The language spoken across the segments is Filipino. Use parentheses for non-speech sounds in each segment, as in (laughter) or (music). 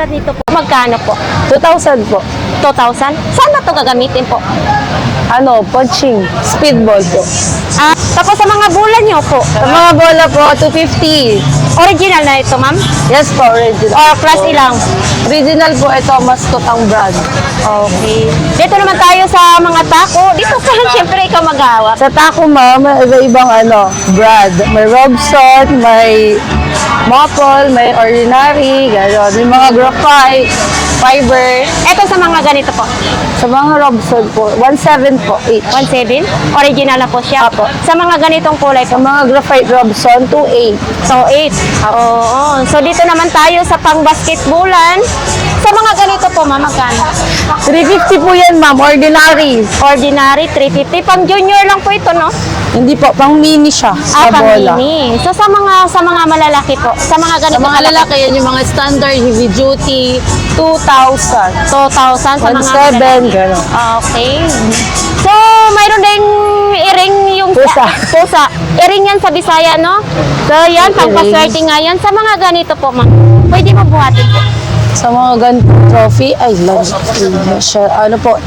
mga ganito po, magkano po? 2,000 po. 2,000? Saan ba ito gagamitin po? Ano, punching, speedball po. Ah, tapos sa mga bulan nyo po, Sa mga bola po, 250. original na ito ma'am? Yes po, original. Or class ilang? Original po, ito, mascot ang brand. Okay. Dito naman tayo sa mga taco. Dito ka, siyempre ikaw maghawak. Sa taco, ma'am, may iba-ibang ano, brand. May Robson, may Maple, may Ordinary, gano'n. May mga graphite, fiber. Ito sa mga ganito po. Sa mga Robson po, 1.7 po each. 1.7? Original na po siya. Apo. Sa mga ganitong kulay Sa po. mga graphite Robson, 2.8. So, 8. Oo. So, dito naman tayo sa pang-basketballan. Sa mga ganito po, ma'am, magkano? 350 po yan, ma'am. Ordinary. Ordinary, 350. Pang junior lang po ito, no? Hindi po, pang mini siya. Ah, sa pang bola. mini. So, sa mga sa mga malalaki po, sa mga Sa ganito mga lalaki, yan yung mga standard heavy duty, 2,000. 2,000 sa mga 1,700, gano'n. Okay. So, mayroon ding iring yung Pusa. (laughs) pusa. Iring yan sa Bisaya, no? So, yan, pangpaswerte nga yan. Sa mga ganito po, ma'am, pwede mo buhatin po. Sa mga ganito trophy, ay, lang, siya, ano po,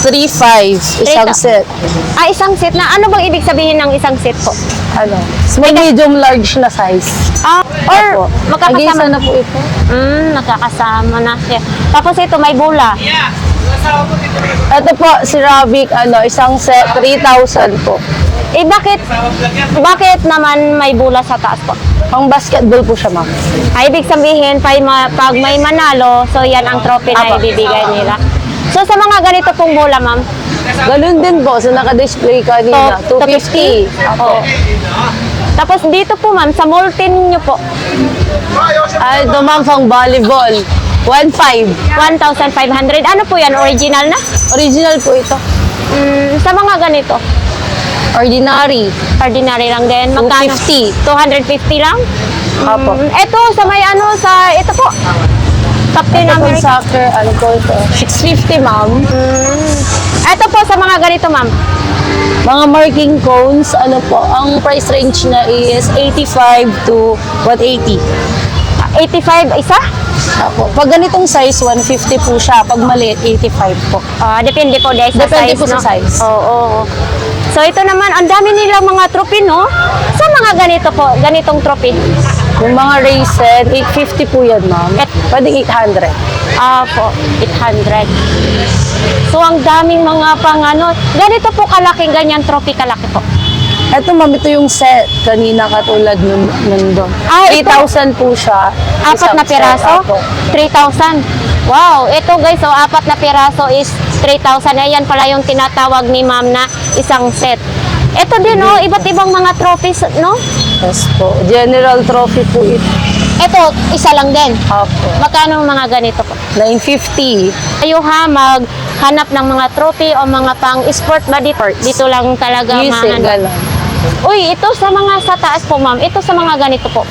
3,500 isang set. Ah, isang set na. Ano bang ibig sabihin ng isang set po? Ano? Small, medium, large na size. Ah, or Opo. magkakasama na po ito. Hmm, nakakasama na siya. Tapos ito, may bula. Ito po, si Ravic, ano, isang set, 3,000 po. Eh, bakit, bakit naman may bula sa taas po? Pang basketball po siya, ma'am. Ay, ibig sabihin, pag, ma- pag may manalo, so yan ang trophy na Apo. ibibigay nila. So, sa mga ganito pong bola, ma'am, Ganun din po, sa naka-display kanina, to, 250. Oo. Tapos dito po, ma'am, sa molten nyo po, Ay, ito ma'am, pang volleyball, 1,500. 1,500. Ano po yan? Original na? Original po ito. Mm, sa mga ganito, Ordinary, ordinary lang din. Magkano? 250. 250 lang? Apo. Mm, ito, sa may ano, sa, ito po. Captain Ito America. soccer, ano po ito? 650, ma'am. Mm. Ito po, sa mga ganito, ma'am. Mga marking cones, ano po, ang price range na is 85 to 180. 85 isa? Apo. Pag ganitong size, 150 po siya. Pag maliit, 85 po. Ah, depende po guys sa Depende size, po sa no? size. Oo, oo. So ito naman, ang dami nilang mga trophy, no? Sa mga ganito po, ganitong trophy. Yung mga raisin, 850 po yan, ma'am. Et- Pwede 800. Ah, po, 800. So ang daming mga pang ano, ganito po kalaki, ganyan trophy kalaki po. Ito, ma'am, ito yung set. Kanina katulad nun, nun doon. Ah, ito? 3,000 po siya. Apat Isang na set, piraso? apo. 3,000. Wow, ito guys, so apat na piraso is 3,000. Ayan pala yung tinatawag ni ma'am na isang set. Ito din, oh, iba't ibang mga trophies, no? Yes po. General trophy po ito. Ito, isa lang din. Apo. Magkano mga ganito po? 950. Kayo ha, maghanap ng mga trophy o mga pang sport body part. Dito lang talaga Music, mahanap. gano'n. Uy, ito sa mga sa taas po ma'am. Ito sa mga ganito po.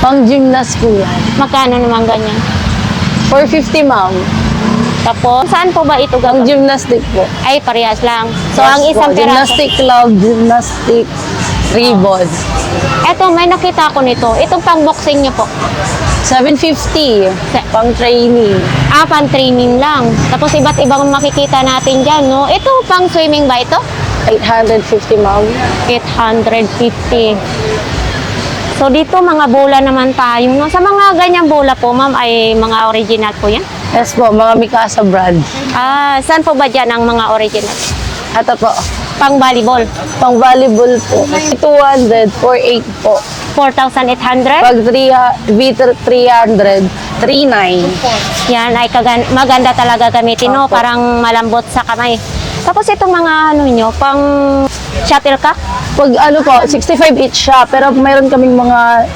Pang gymnast po yan. Magkano naman ganyan? 450, ma'am. Tapos, saan po ba ito Pang gagawin? gymnastic po. Ay, parehas lang. So, Yes ang po. isang piraso. Gymnastic club, gymnastic ribbon. Ito, may nakita ko nito. Itong pang boxing niyo po. 750. Sa- Pang training. Ah, pang training lang. Tapos, iba't ibang makikita natin dyan, no? Ito, pang swimming ba ito? 850, ma'am. 850. So dito mga bola naman tayo. No? Sa mga ganyang bola po, ma'am, ay mga original po yan? Yes po, mga Mikasa brand. Ah, saan po ba dyan ang mga original? Ito po, Pang volleyball, pang volleyball po. 200, 48 po. 4,800? Pag 3, Vita 300, 39. Yan ay kagan maganda talaga gamitin, no? Opo. Parang malambot sa kamay. Tapos itong mga ano nyo, pang shuttlecock? Pag ano po, 65 each siya. Pero mayroon kaming mga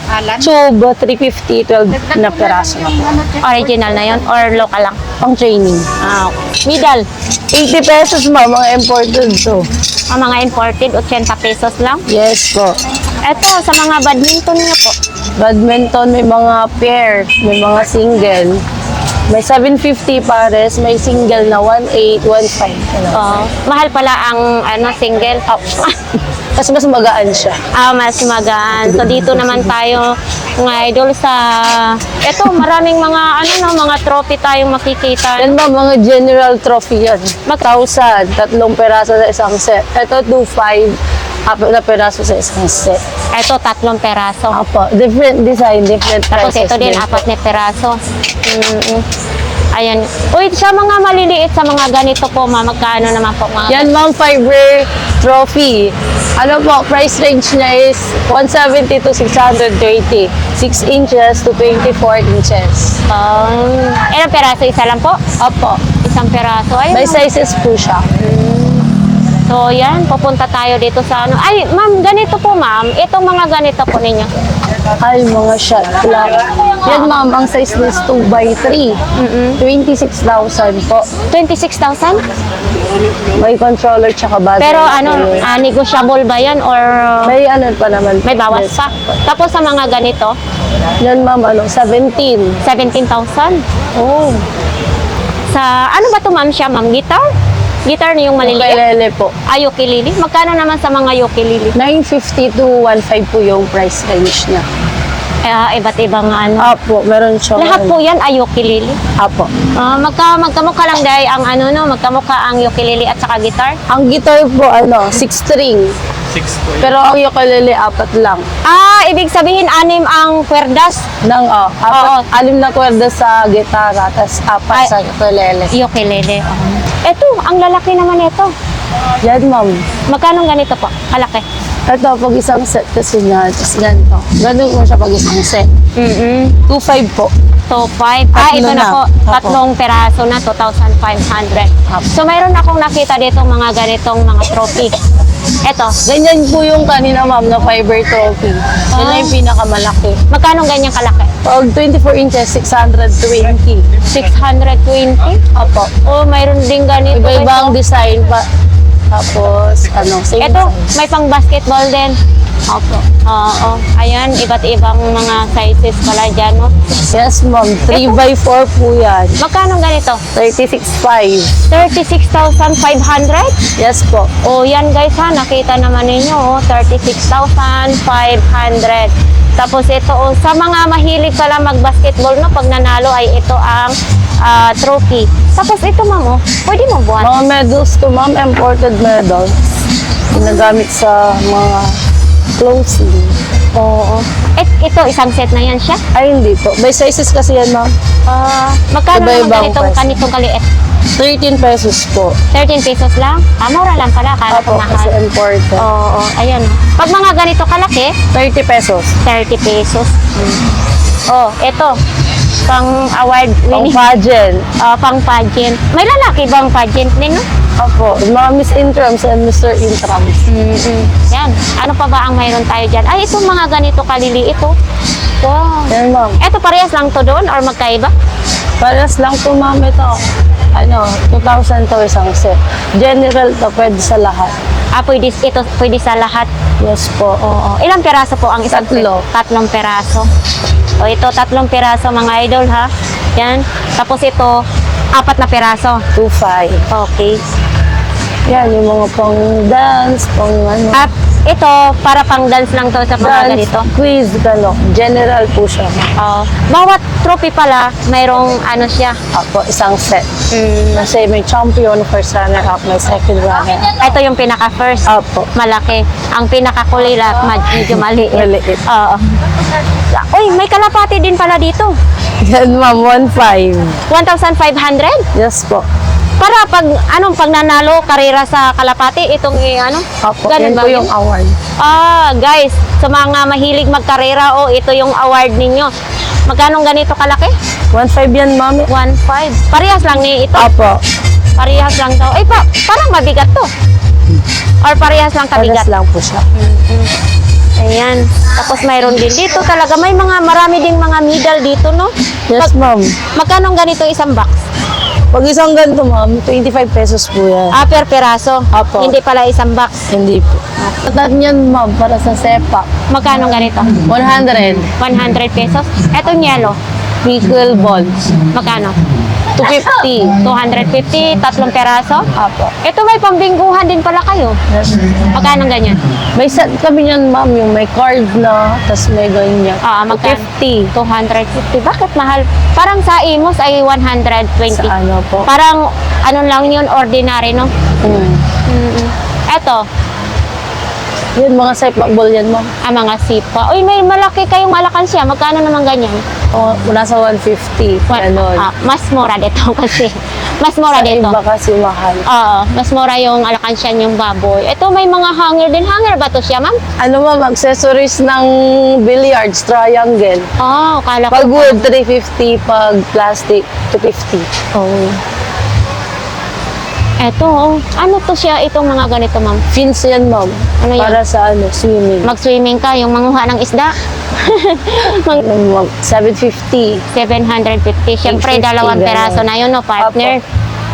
tube, 350, 12 na peraso na po. Original na yon or local lang? Pang training. Ah, okay. Middle. 80 pesos ma, mga imported to. Ang mga imported, 80 pesos lang. Yes po. Ito, sa mga badminton nyo po. Badminton, may mga pair, may mga single. May 750 pares, may single na 1.8, 1.5. Ano. Oh, mahal pala ang ano single. Kasi (laughs) mas magaan siya. Ah, mas magaan. So dito naman tayo mga idol sa eto maraming mga ano no, mga trophy tayong makikita. Yan ba, mga general trophy yan. 1,000, tatlong peraso sa isang set. Ito, 2.5, apat na peraso sa isang set. Eto tatlong peraso. Apo, different design, different Tapos prices. ito din apat na peraso. Mm-mm. Ayan. Uy, sa mga maliliit sa mga ganito po, ma, magkano naman po mga Yan, ma'am, fiber trophy. Ano po, price range niya is 170 to 630. 6 inches to 24 inches. Um, ilang peraso? Isa lang po? Apo, Isang peraso. Ayun. may sizes po siya. So, yan. Pupunta tayo dito sa ano. Ay, ma'am, ganito po, ma'am. Itong mga ganito po ninyo. Ay, mga shot lang. Yan, ma'am, ang size is 2 by 3 26,000 po. 26,000? May controller tsaka battery. Pero ano, ah, negotiable ba yan or May ano pa naman. may bawas pa? Tapos sa mga ganito, Yan, ma'am, ano, 17. 17,000. Oh, Sa, ano ba to ma'am siya, ma'am? Guitar? Guitar na yung maliliit? Ukulele po. Ay, ukulele. Magkano naman sa mga ukulele? 950 to 15 po yung price range niya. Eh, iba't ibang ano. Apo, meron siya. Lahat po yan ay ukulele. Apo. Ah, magka, magkamukha lang dahil ang ano no, magkamukha ang ukulele at saka guitar. Ang guitar po, ano, 6 string. Pero ang ukulele, apat lang. Ah, ibig sabihin anim ang kwerdas. Nang, oh, apat, Oo. alim na kwerda sa gitara, tapos apat Ay. sa ukulele. Ukulele. Ito, ang lalaki naman ito. Yan, ma'am. Magkano ganito po? Kalaki. Ito, pag isang set kasi niya, tapos ganito. Ganun mo siya pag isang set. Mm-mm. 2.5 po. So, 5. Ah, ito na, na. po. Tatlong peraso na, 2,500. Opo. So, mayroon akong nakita dito mga ganitong mga trophy. Ito. Ganyan po yung kanina, ma'am, na fiber trophy. Yan na yung pinakamalaki. Magkano ganyan kalaki? Pag 24 inches, 620. 620? Opo. Oh, mayroon din ganito. Iba-ibang design pa. Tapos, ano, same Ito, size. may pang basketball din. Opo. Oo. Ayan, iba't ibang mga sizes pala dyan, no? Yes, ma'am. 3 by 4 po yan. Magkano ganito? 36.5. 36,500? Yes po. O yan guys ha, nakita naman ninyo, oh, 36,500. Tapos ito, oh, sa mga mahilig pala mag-basketball, no, pag nanalo ay ito ang ah, trophy. Tapos ito ma'am, oh, pwede mo buwan. Mga medals to, ma'am. Imported medals. Ginagamit sa mga closing. Oo. Et, ito, isang set na yan siya. Ay, hindi po. By sizes kasi yan, ma'am. Ah, magkano naman Iba-ibang ganitong, price. ganitong kaliit? 13 pesos po. 13 pesos lang? Ah, mura lang pala. Kala ko Apo, kasi mahal. imported. Oo, ayan. Pag mga ganito kalaki, 30 pesos. 30 pesos. Oh, ito. Pang award Pang winning. pageant. Ah, pang pageant. May lalaki bang pageant din, no? Opo. Mga Miss Intrams and Mr. Intrams. Mm-mm. Yan. Ano pa ba ang mayroon tayo dyan? Ay, itong mga ganito kalili ito. Wow. Yan, ma'am. Ito parehas lang to doon or magkaiba? Paras lang po, ma'am, ito. Ano, 2,000 to isang set. General to, pwede sa lahat. Ah, pwede, ito pwede sa lahat. Yes po. Oo. Ilang peraso po ang isang Tatlo. set? Tatlong peraso. O ito, tatlong peraso mga idol ha. Yan. Tapos ito, apat na peraso. 2,500. Okay. Yan, yung mga pang dance, pang ano. At ito, para pang dance lang to sa mga dance, ganito. quiz, gano. General po siya. Oo. bawat trophy pala, mayroong ano siya. Apo, isang set. Mm, Kasi may champion, first runner-up, may second runner-up. ito yung pinaka-first. Apo. Malaki. Ang pinaka-kulila, mad- medyo maliit. Maliit. Oo. Uy, may kalapati din pala dito. Yan, ma'am, 1,500. 1,500? Yes po. Para pag, anong, pag nanalo, karera sa kalapati, itong, eh, ano? Apo, Ganun yan ba po yun? yung award. Ah, guys, sa mga mahilig magkarera, oh, ito yung award ninyo. Magkano ganito kalaki? 1,500 yan, ma'am. 1.5. Parehas lang ni ito. Apo, Parehas lang daw. Ay, pa, parang mabigat to. Or parehas lang kabigat. paras lang po siya. Ayan. Tapos mayroon din dito talaga. May mga, marami ding mga medal dito, no? Yes, ma'am. Magkano ganito isang box? Pag isang ganito, ma'am, 25 pesos po yan. Ah, per peraso. Apo. Hindi pala isang box. Hindi po. Tatat niyan, ma'am, para sa sepa. Magkano ganito? 100. 100 pesos. Etong yellow. Pickle balls. Magkano? 250. 250, tatlong peraso. Apo. Ito may pambingguhan din pala kayo. Magkano ganyan? May set kami yan, ma'am, yung may card na, tas may ganyan. Ah, magkano? 50. 250. Bakit mahal? Parang sa Imos ay 120. Sa ano po? Parang ano lang yun, ordinary, no? Mm. Mm Eto, Yun, mga saipakbol yan, ma'am. ang mga sipa. Uy, may malaki kayong alakansya. Magkano naman ganyan? O, nasa 150. Well, Ganon. ah, mas mura dito (laughs) kasi. Mas mura Sa dito. iba kasi mahal. Oo, mas mura yung alakansya yung baboy. Ito may mga hanger din. Hanger ba to siya, ma'am? Ano ma'am, accessories ng billiards, triangle. Oh, kala ko. Pag wood, 350. Pag plastic, 250. Oh. Eto, oh. ano to siya itong mga ganito, ma'am? Fins yan, ma'am. Ano yan? Para sa ano, swimming. Mag-swimming ka, yung manguha ng isda. (laughs) Mag- Ano, ma'am, 750. 750. Siyempre, 850, dalawang ganun. peraso na yun, no, partner.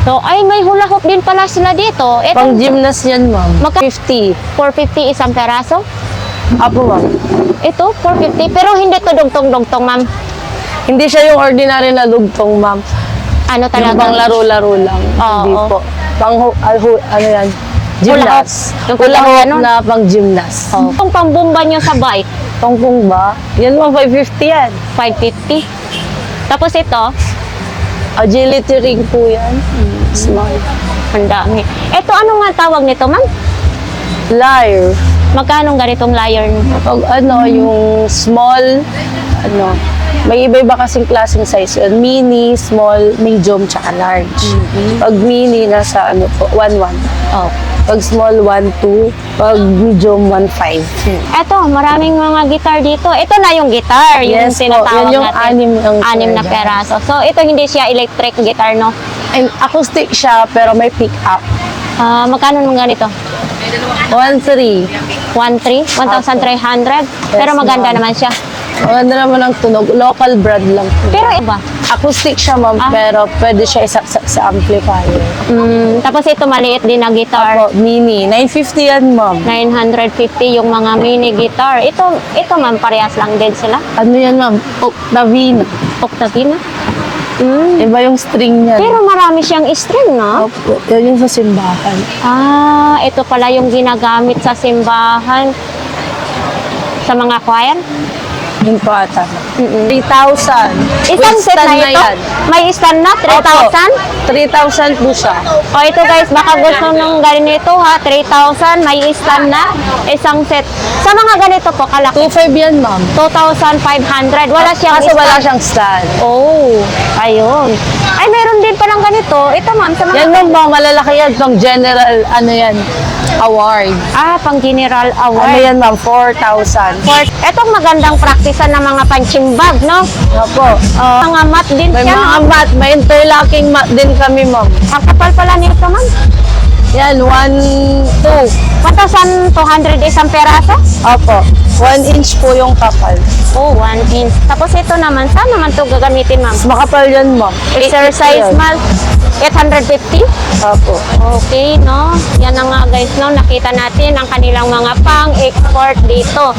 So, ay, may hula hoop din pala sila dito. Ito, Pang gymnast yan, ma'am. Magka- 50. 450 isang peraso. Apo, ma'am. Ito, 450. Pero hindi to dugtong-dugtong, ma'am. Hindi siya yung ordinary na lugtong, ma'am. Ano Yung talaga? pang laro-laro lang. Oo. Hindi po. Pang, hu- ano yan? Gymnast. Yung Hula pang hoop ganun? na pang gymnast. Oh. Itong pambumba nyo sa bike, Pangpong ba? Yan ma'am, 550 yan. 550. Tapos ito, Agility ring po yan. Small. ang dami. Ito, ano nga tawag nito, ma'am? Lyre. Magkano ganitong nyo? Pag ano, yung small, ano, may iba-iba kasing klaseng size yun. Mini, small, medium, tsaka large. Pag mini, nasa ano po, 1-1. Oh. Pag small, 1-2. Pag medium, 1-5. Eto, maraming mga guitar dito. Ito na yung guitar, yung Yes po, tinatawag yun yung natin. anim ang Anim na peraso. So, ito hindi siya electric guitar, no? And acoustic siya, pero may pick up. Ah, magkano nung ganito? 1-3. 1,300? 1,300? Pero maganda naman siya. Maganda naman ang tunog. Local brand lang po. Pero iba. Acoustic siya, ma'am, Ah. pero pwede siya isaksak sa amplifier. Mm, tapos ito maliit din na guitar. Opo, mini. 950 yan, ma'am. 950 yung mga mini guitar. Ito, ito ma'am, parehas lang din sila. Ano yan, ma'am? Octavina. Octavina. Mm. Iba yung string niyan. Pero marami siyang string, no? Opo, yan yung sa simbahan. Ah, ito pala yung ginagamit sa simbahan. Sa mga choir. Yung pa ata. Mm-mm. 3,000. Isang With set na ito? yan. May stand na? 3,000? 3,000 po siya. O ito guys, baka gusto nung ganito ha, 3,000, may stand na, isang set. Sa mga ganito po, kalaki, 2,500 yan, ma'am. 2,500. Wala siyang Kaso wala stand. siyang stand. Oh, ayun. Ay, meron din palang ganito. Ito ma'am, sa mga... Yan, ma'am, mga malalaki yan. Pang general, ano yan, award. Ah, pang general Ano award. yan, ma'am? 4,000. For, etong magandang praktisan ng mga punching bag, no? Opo. Oh, mga mat din May siya, mga no? mat, may interlocking mat din kami, ma'am. Ang kapal pala nito, ma'am. Yan, 1, 2. 1,200 isang peraso? Opo. 1 inch po yung kapal. Oh, 1 inch. Tapos ito naman, saan naman to gagamitin, ma'am? Makapal yan, ma'am. Exercise mal 850? Opo. Okay, no? Yan na nga guys, no? Nakita natin ang kanilang mga pang-export dito.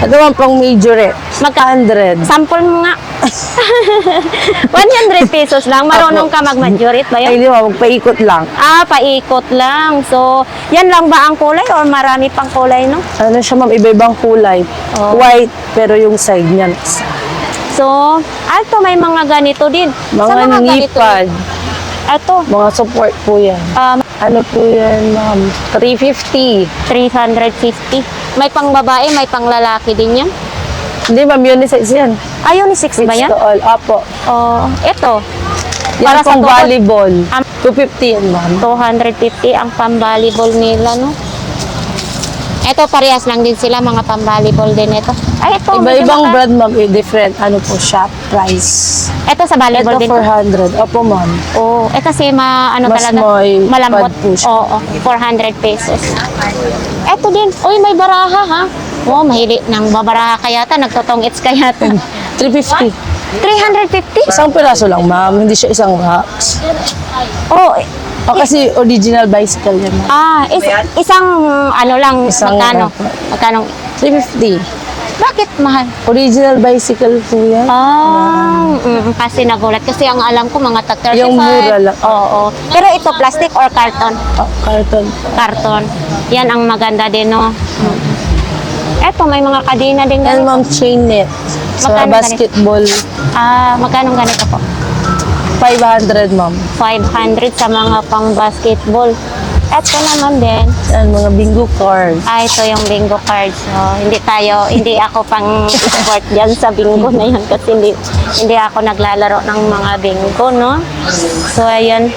Ito man pang majorette. Magka 100. Sample mo nga. (laughs) 100 pesos lang. Marunong ka mag-majorit ba Ay, yun? di ba, magpaikot lang. Ah, paikot lang. So, yan lang ba ang kulay or marami pang kulay, no? Ano siya, ma'am, iba-ibang kulay. Oh. White, pero yung side niya. So, ato may mga ganito din. Sa Mga nipad. Ito, mga support po yan. um, Ano po yan, ma'am? 350. 350. May pang babae, may pang lalaki din yan. Hindi, ma'am, unisex yan. Ah, unisex ba It's yan? to all. Apo. Oh, ito. Yan Para sa pang tuhod. volleyball. Am- 250 yan, ma'am. 250 ang pang-volleyball nila, no? Ito, parehas lang din sila, mga pang-volleyball din ito. Ay, ito. medyo Iba-ibang maka- brand, ma'am, eh, different. Ano po, shop price. Ito sa volleyball Ito, din. to. 400. Opo, ma'am. Oh, eh kasi ma, ano Mas talaga, may malambot. pad po siya. Oo, 400 pesos. Ito din. Uy, may baraha, ha? Oh, mahili ng babaraha kaya ta, nagtotong its kaya ta. 350. 350? Isang piraso lang, ma'am. Hindi siya isang box. Oh, O, kasi original bicycle yan, ma'am. ah, is, isang ano lang, Isang magkano? ano. Magkano? 350. Bakit mahal? Original bicycle po yan. Ah, mm, kasi nagulat. Kasi ang alam ko mga tag 35. Yung mura lang. Oo. Pero ito, plastic or carton? Oh, carton. Karton. Yan ang maganda din, no? Eto, may mga kadena din ganito. ma'am, chain net. Sa Magkano basketball, Ah, magkano ganito po? 500 ma'am. 500 sa mga pang basketball. Eto naman din. Yan, mga bingo cards. Ah, ito yung bingo cards. So, hindi tayo, hindi ako pang sport (laughs) dyan sa bingo na yan kasi hindi, hindi ako naglalaro ng mga bingo, no? So, ayun.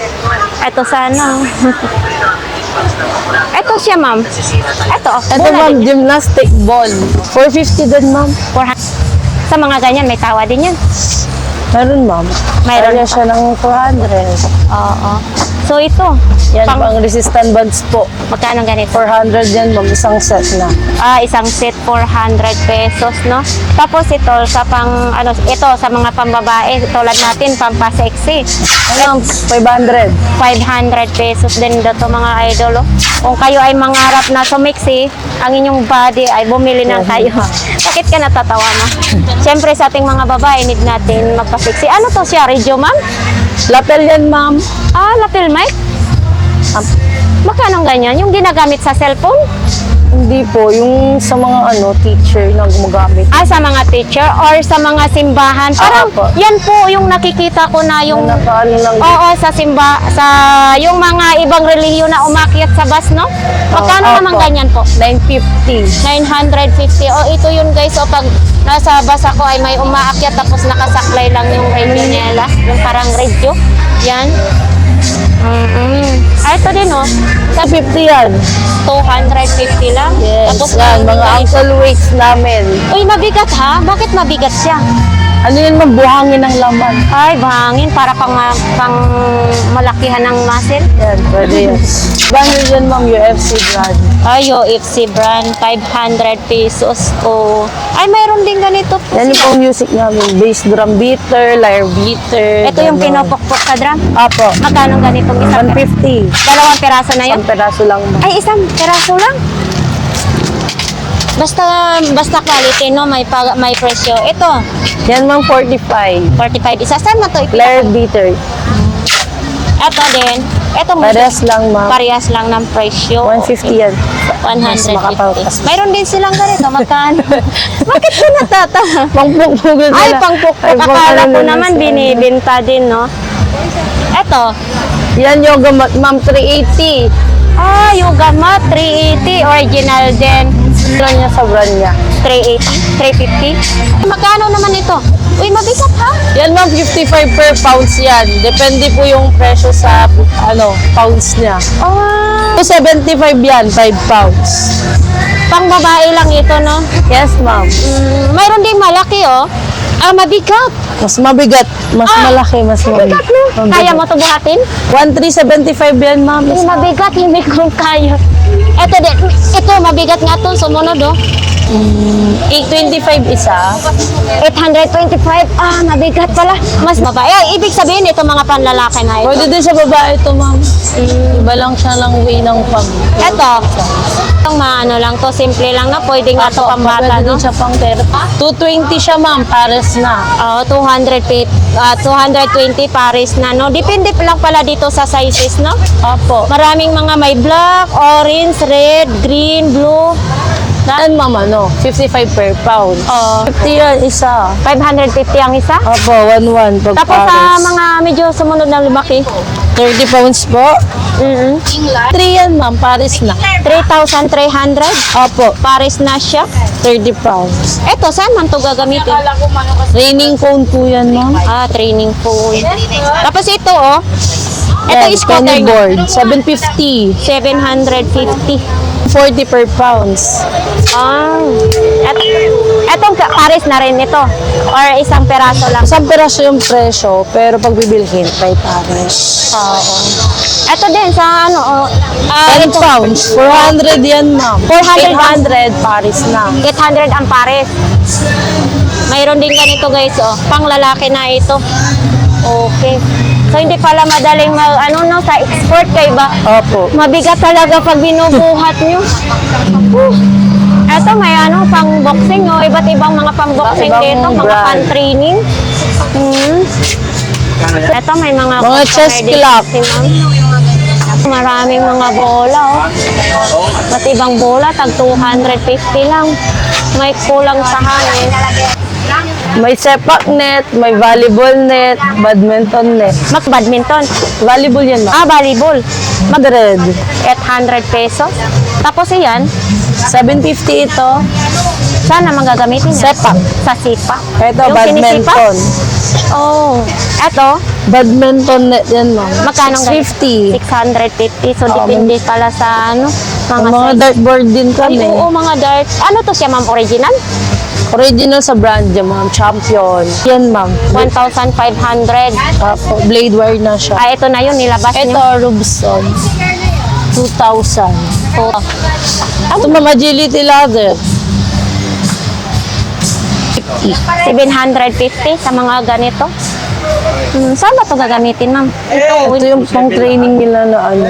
Ito sana. (laughs) ito siya, ma'am. Ito, Ito mura ma'am, gymnastic ball. 450 din ma'am. 400. Sa mga ganyan, may tawa din yan. Meron ma'am. Mayroon Kaya siya ng 400. Oo. So, ito. Yan pang, pang resistant bands po. magkano ganito? 400 yan ma'am, isang set na. Ah, isang set 400 pesos, no? Tapos ito sa pang ano, ito sa mga pambabae tulad natin pampasexy. Ano ma'am, 500. 500 pesos din dito mga idol. oh. Kung kayo ay mangarap na sumiksi, ang inyong body ay bumili na kayo. (laughs) Bakit ka natatawa mo? Siyempre sa ating mga babae, need natin magpasiksi. Ano to siya, radio ma'am? Lapel yan ma'am. Ah, lapel mic? Ah, Magkano ganyan? Yung ginagamit sa cellphone? Hindi po, yung sa mga ano, teacher na gumagamit. Ah, sa mga teacher or sa mga simbahan. Parang Opo. yan po yung nakikita ko na yung Yung nakaano lang. Oo, sa simba, sa yung mga ibang relihiyon na umakyat sa bus, no? Magkano Opo. naman ganyan po? 950. 950. O, ito yun guys. O, pag nasa bus ako ay may umaakyat tapos nakasaklay lang yung radio nila. Yung parang radio. Yan. Mm-mm. Ah, ito din, oh. Sa 50 yan. 250 lang. Yes, Tapos, yan, mga ankle weights namin. Uy, mabigat ha? Bakit mabigat siya? Ano yun ma'am, buhangin ng laman. Ay, bahangin para pang, pang malakihan ng muscle. Yan, pwede yan. Banyo yan ma'am, UFC brand. Ay, UFC brand, 500 pesos. O, ay, mayroon din ganito po. Yan yung music namin. Bass drum beater, lyre beater. Ito yung ganon. pinopokpok sa drum. Apo. Magkano isang 150. Dalawang peraso na yun? Isang peraso lang ma'am. Ay, isang peraso lang? Basta, basta quality, no? May, pag, may presyo. Ito, Yan ma'am, 45. 45 isa. Saan mo to? Lyre beater. Ito din. Ito mo. Parehas lang ma'am. Parehas lang ng presyo. 150 yan. Mas 150. makapaltas. Mayroon din silang ganito. Magkano? (laughs) Bakit ka natatawa? Pangpukpugod Ay, nila. pangpukpuk. Ay, Akala ko naman binibinta din, no? Ito. Yan yoga mat ma'am, 380. Ah, yoga mat. 380. Original din. Ano niya sa brand niya. 380. 350. Magkano naman ito? Uy, mabigat ha? Yan ma'am, 55 per pounds yan. Depende po yung presyo sa ano pounds niya. Ah, So, 75 yan, 5 pounds. pang babae lang ito, no? Yes, ma'am. Mm, mayroon ding malaki, oh. Ah, mabigat. Mas mabigat. Mas Ah, malaki, mas Mabigat, no? Kaya mo ito buhatin? 1,375 yan, ma'am. Ay, mabigat, hindi ko kaya. Ito din, ito mabigat nga to, sumunod oh. 825 isa. 825, ah, mabigat pala. Mas babae. Ay, ibig sabihin, ito mga panlalaki na ito. Pwede din sa babae ito, ma'am. Iba lang siya lang way ng pag. Ito, itong maano lang to, simple lang na, pwede nga to pambata, Pwede no? din siya pang therapy. 220 siya, ma'am. Pares na. Oo, 200 feet, ah, 220 pares na, no? Depende pa lang pala dito sa sizes, no? Opo. Maraming mga may black, orange, red, green, blue. Saan, ma'am, ano? 55 per pound. Oo. 50 yan, isa. 550 ang isa. Opo, 1-1 pag Tapos sa pares. mga medyo sumunod na lumaki, 30 pounds po. mm 3 yan, ma'am. Pares na. 3,300. Opo, Pares na siya. 30 pounds. Eto, saan man to gagamitin? Raining cone po yan, ma'am. Ah, training pool. Tapos ito, oh. Ito is niya. board. 750. 750. 40 per pounds. Ah. Et, etong ka- pares na rin ito. Or isang peraso lang. Isang peraso yung presyo, pero pag bibilhin, may pares. Oo. Ito din sa ano, oh. Ah, 10 ito. pounds. 400 yan, ma'am. 400 800 pares na. 800 ang pares. Mayroon din ganito guys, oh. Pang lalaki na ito. Okay. So hindi pala madaling mag, ano no, sa export kay ba? Opo. Mabigat talaga pag binubuhat nyo. Uh. Eto, may ano, pang boxing, oh. Iba't ibang mga pang boxing Iba't dito, mga brand. pan training. Hmm. Eto, may mga Mga customer chess dito clock. si ma'am. Maraming mga bola, oh. Iba't ibang bola, tag 250 lang. May kulang sa hangin. May sepak net, may volleyball net, badminton net. Mag badminton. Volleyball yan, ma'am. Ah, volleyball. Madrid. 800 pesos. Tapos yan, 750 ito. saan naman gagamitin yan? Sepak. Sa sipa. Ito, Yung sinisipa? badminton. Oh. Eto, Badminton net yan, ma'am. magkano 650. 650. So, Oo, depende pala sa ano, mga, mga size. dartboard din Ay, kami. oo, mga dart. Ano to siya, ma'am? Original? Original sa brand yan, ma'am. Champion. Yan, ma'am. 1,500. Apo, blade wire na siya. Ah, ito na yun, nilabas Ito, niyo. Robson. 2,000. Oh. Ito, ma'am, agility ladder. 750 sa mga ganito. Hmm, saan ba ito gagamitin, ma'am? Ito yung pang training nila na ano.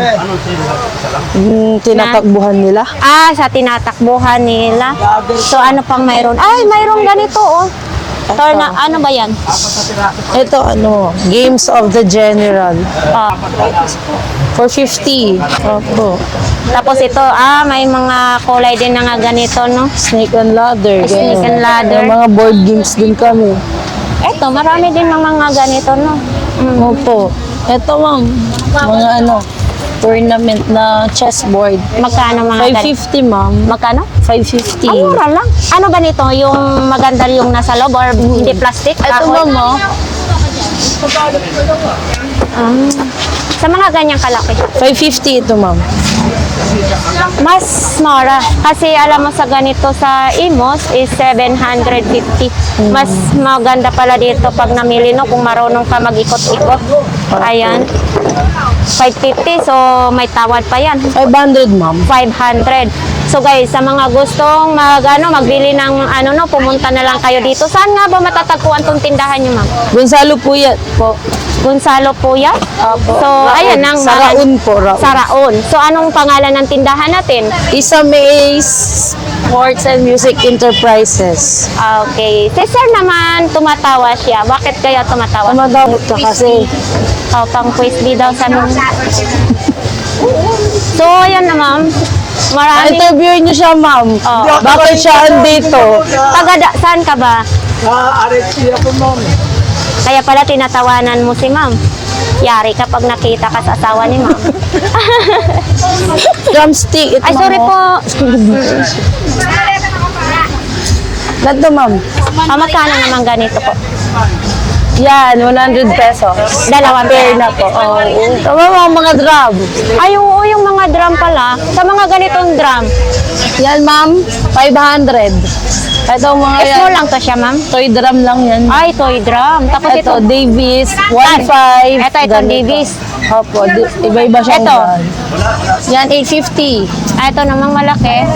Yung tinatakbuhan nila. Ah, sa tinatakbuhan nila. So, ano pang mayroon? Ay, mayroon ganito, oh. Torna, ano ba yan? Ito ano, Games of the General. Ah. 450. Opo. Tapos ito, ah, may mga kulay din na nga ganito, no? Snake and ladder. Snake ganyan. and ladder. May mga board games din kami. Eto, marami din ng mga ganito, no? Mm. Opo. Ito ma'am, mga ano, tournament na chessboard. Magkano mga ganito? 550 ma'am. Magkano? 550. Ang mura lang. Ano ba nito? Yung maganda yung nasa loob or hindi plastic? Ito Kahoy? ma'am oh. Ah. Sa mga ganyang kalaki. 550 ito ma'am. Mas mura. Kasi alam mo sa ganito sa Imos is 750. Mas maganda pala dito pag namili no kung marunong ka mag-ikot-ikot. Ayan. 550 so may tawad pa yan. 500 ma'am. 500. So guys, sa mga gustong mag ano, magbili ng ano no, pumunta na lang kayo dito. Saan nga ba matatagpuan tong tindahan niyo, ma'am? Gonzalo Puyat po. Gonzalo Puyat? Opo. So, Raon. ayan ang Sa Raon po, Raon. Sa Raon. So, anong pangalan ng tindahan natin? Isa may Sports and Music Enterprises. Ah, Okay. Si sir naman, tumatawa siya. Bakit kaya tumatawa? Tama daw ito kasi Oh, pang quiz bee daw sa nung... So, ayan na ma'am. Maraming... interview niyo siya ma'am. Oo. Bakit siya andito? Taga saan ka ba? Ah, RFC ako, ma'am. Kaya pala tinatawanan mo si ma'am. Yari kapag nakita ka sa asawa ni ma'am. (laughs) Drumstick. Ito, Ay, sorry ma'am, po. oh. Ganito ma'am. Ah, magkano naman ganito po? Yan, 100 pesos. Dalawang Pair na po. Oo. Tama mga mga drum. Ay, oo, yung mga drum pala. Sa mga ganitong drum. Yan ma'am, 500. Ito mga yan. small lang to siya, ma'am. Toy drum lang yan. Ay, toy drum. Tapos ito. Ito, Davis, 1.5. Ito, ito, ganito. Davis. Opo, di- iba-iba siyang Ito. Yan, 850. Ah, ito namang malaki.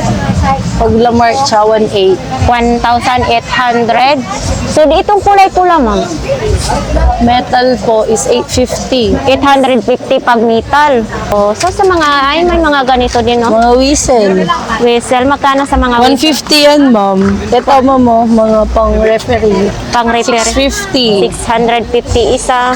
Pag Lamar, siya 1.8. 1,800. So, di itong kulay pula, ma'am. Metal po is 850. 850 pag metal. Oh, so sa mga, ay, may mga ganito din, no? Mga whistle. Whistle, magkano sa mga whistle? 150 yan, ma'am. Ito, ma'am, oh, mga pang-referee. Pang repair? 650. 650 isa.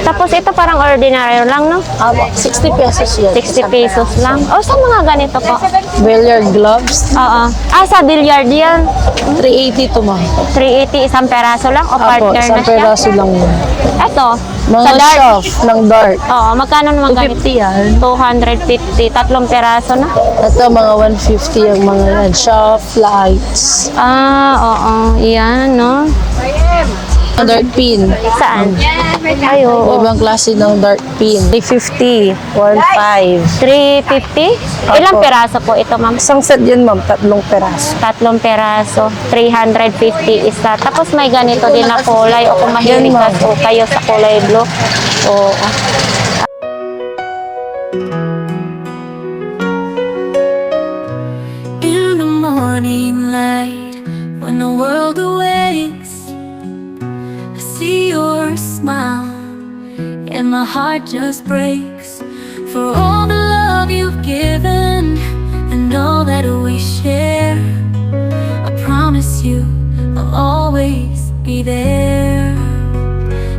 Tapos ito parang ordinary lang, no? Aba, 60 pesos yan. 60 pesos lang. O, sa mga ganito po? Billiard gloves. Oo. Ah, sa billiard yan. 380 to, ma'am. 380, isang peraso lang o Apo, partner isang na siya? peraso lang yun. Ito, Mga sa dart. shelf ng dart. Oo, magkano naman ganito? 250 yan. 250, tatlong peraso na. Ito, mga 150 yung mga yan. Shelf lights. Ah, oo. Yan, no? Dart pin. Saan? Ay, oo. Ibang klase ng dart pin. 350. 1.5. 350? Ilang Opo. peraso po ito, ma'am? Isang set yun, ma'am. Tatlong peraso. Tatlong peraso, 350 isa. Tapos may ganito din na kulay o kung mahilig Yan, ka ma'am. o kayo sa kulay blue. Oo. My heart just breaks for all the love you've given and all that we share. I promise you, I'll always be there.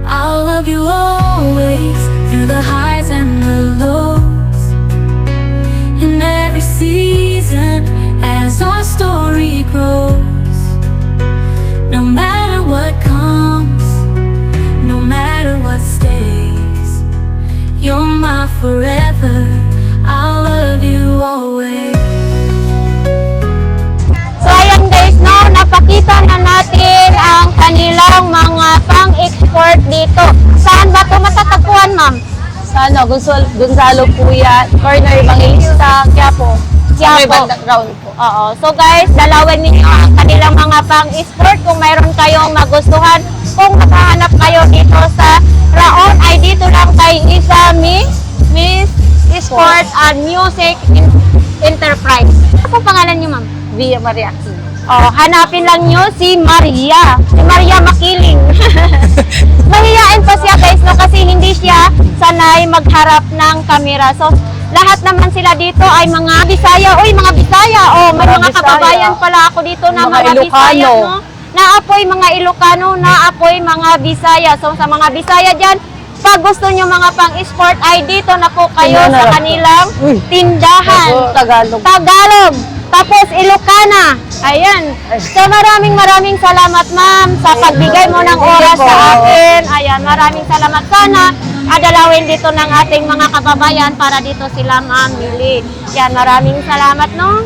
I'll love you always through the highs and the lows. In every season, forever. I'll love you always. So ayan guys, no, napakita na natin ang kanilang mga pang-export dito. Saan ba ito matatagpuan, ma'am? Sa ano, Gonzalo, Gonzalo Puya, corner Evangelista, Quiapo. May Quiapo. bandang ground po. Oo. So guys, dalawin ninyo ang kanilang mga pang-sport kung mayroon kayong magustuhan. Kung makahanap kayo dito sa Raon, ay dito lang kay Isa Miss, Sport and Music Enterprise. Ano po pangalan niyo, ma'am? Via Maria Aquino. Oh, hanapin lang nyo si Maria. Si Maria Makiling. (laughs) Mahihain pa siya guys no kasi hindi siya sanay magharap ng kamera. So lahat naman sila dito ay mga Bisaya. Uy, mga Bisaya. Oh, may Mga mga, kababayan pala ako dito na Mga mga. Bisaya, no? Naapoy mga Ilocano, naapoy mga Bisaya. So sa mga Bisaya diyan, pag gusto nyo mga pang-sport ay dito na po kayo sa kanilang Uy. tindahan. Ako, Tagalog. Tagalog, tapos Ilocana. Ayan. So maraming maraming salamat ma'am sa pagbigay mo ng oras sa akin. Ayan, maraming salamat. Sana adalawin dito ng ating mga kababayan para dito sila mamili. Yan, maraming salamat no.